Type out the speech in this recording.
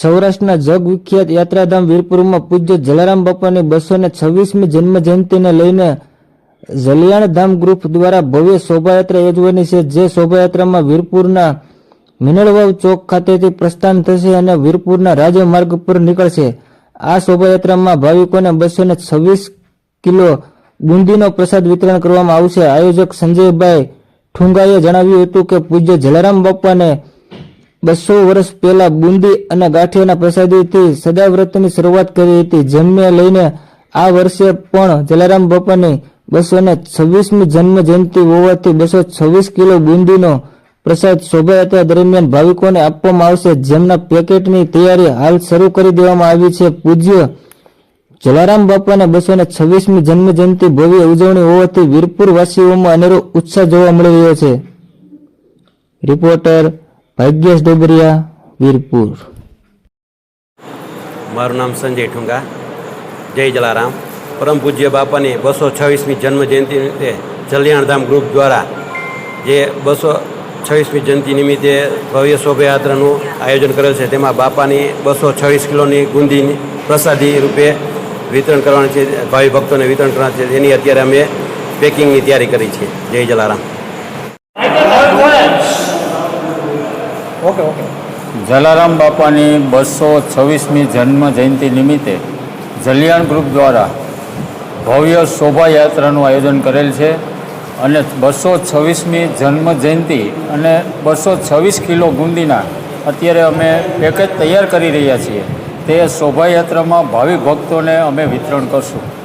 સૌરાષ્ટ્રના જગ વિખ્યાત યાત્રાધામ વીરપુરમાં પૂજ્ય જલારામ બાપાની બસો ને છવ્વીસમી જન્મ જયંતિને લઈને જલિયાણધામ ગ્રુપ દ્વારા ભવ્ય શોભાયાત્રા યોજવાની છે, જે શોભાયાત્રામાં વીરપુરના મિનળવાવ ચોક ખાતેથી પ્રસ્થાન થશે અને વીરપુરના રાજમાર્ગ પર નીકળશે. આ શોભાયાત્રામાં ભાવિકોને બસો ને છવ્વીસ કિલો બુંદીનો પ્રસાદ વિતરણ કરવામાં આવશે. આયોજક સંજયભાઈ ઠુંગાએ જણાવ્યું હતું કે પૂજ્ય જલારામ બાપાને બસો વર્ષ પહેલા બુંદી અને ગાંઠિયાના પ્રસાદીથી સદાવ્રતની શરૂઆત કરી હતી. જેમને લઈને આ વર્ષે પણ જલારામ બાપાની બસો ને છવ્વીસમી જન્મ જયંતિ હોવાથી બસો છવ્વીસ કિલો બુંદીનો પ્રસાદ શોભાયાત્રા દરમિયાન ભાવિકોને આપવામાં આવશે. જેમના પેકેટની તૈયારી હાલ શરૂ કરી દેવામાં આવી છે. પૂજ્ય જલારામ બાપાને બસો ને છવ્વીસમી જન્મ જયંતિ ભવ્ય ઉજવણી હોવાથી વીરપુર વાસીઓમાં અનેરો ઉત્સાહ જોવા મળી રહ્યો છે. રિપોર્ટર ભાગ્યેશ ડોબરિયા વીરપુર. મારું નામ સંજય ઠુંગા. જય જલારામ. પરમ પૂજ્ય બાપાની બસો છવ્વીસમી જન્મ જયંતિ નિમિત્તે જલિયાણધામ ગ્રુપ દ્વારા જે બસો છવ્વીસમી જયંતિ નિમિત્તે ભવ્ય શોભાયાત્રાનું આયોજન કરેલ છે, તેમાં બાપાની બસો છવ્વીસ કિલોની ગુંદીની પ્રસાદી રૂપે વિતરણ કરવાનું છે, ભાવિ ભક્તોને વિતરણ કરવાનું છે. એની અત્યારે અમે પેકિંગની તૈયારી કરી છે. જય જલારામ. જલારામ બાપાની બસો છવ્વીસમી જન્મ જયંતિ નિમિત્તે જલિયાણ ગ્રુપ દ્વારા ભવ્ય શોભાયાત્રાનું આયોજન કરેલ છે અને બસો છવ્વીસમી જન્મ જયંતિ અને બસો છવ્વીસ કિલો ગુંદીના અત્યારે અમે પેકેજ તૈયાર કરી રહ્યા છીએ. તે શોભાયાત્રામાં ભાવિ ભક્તોને અમે વિતરણ કરશું.